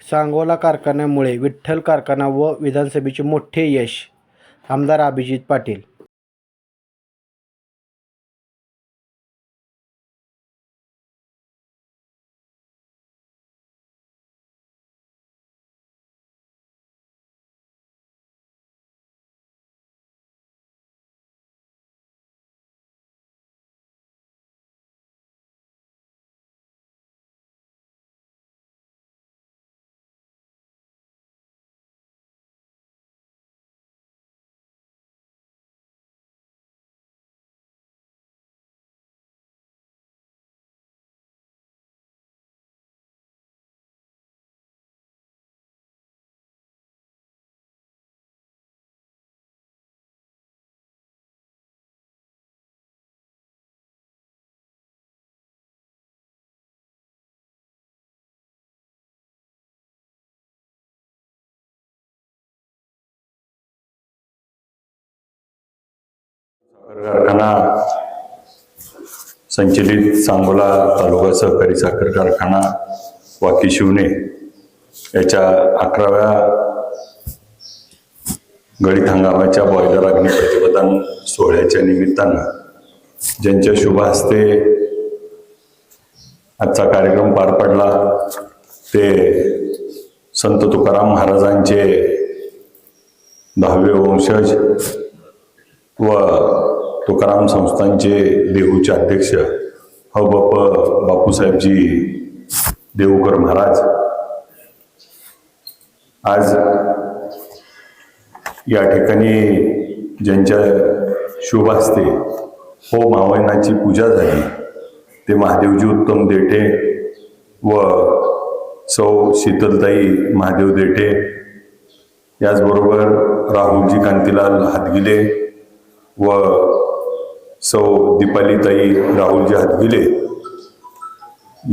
सांगोला कारखान्यामुळे विठ्ठल कारखाना व विधानसभेचे मोठे यश. आमदार अभिजित पाटील. कारखाना संचलित सांगोला तालुका सहकारी साखर कारखाना वाकी शिवणे याच्या अकराव्या गळीत हंगामाच्या बॉयलर अग्नी प्रतिपादन सोहळ्याच्या निमित्तानं ज्यांच्या शुभ हस्ते आजचा कार्यक्रम पार पडला ते संत तुकाराम महाराजांचे दहावे वंशज व तुकाराम संस्थांचे देहूचे अध्यक्ष हो ह बाप बापूसाहेबजी देऊकर महाराज. आज या ठिकाणी ज्यांच्या शुभ असते हो मावयनाची पूजा झाली ते महादेवजी उत्तम देठे व सौ शीतलताई महादेव देठे याचबरोबर राहुलजी कांतीलाल हातगिले व सौ दीपालीताई राहुलजी हातगिले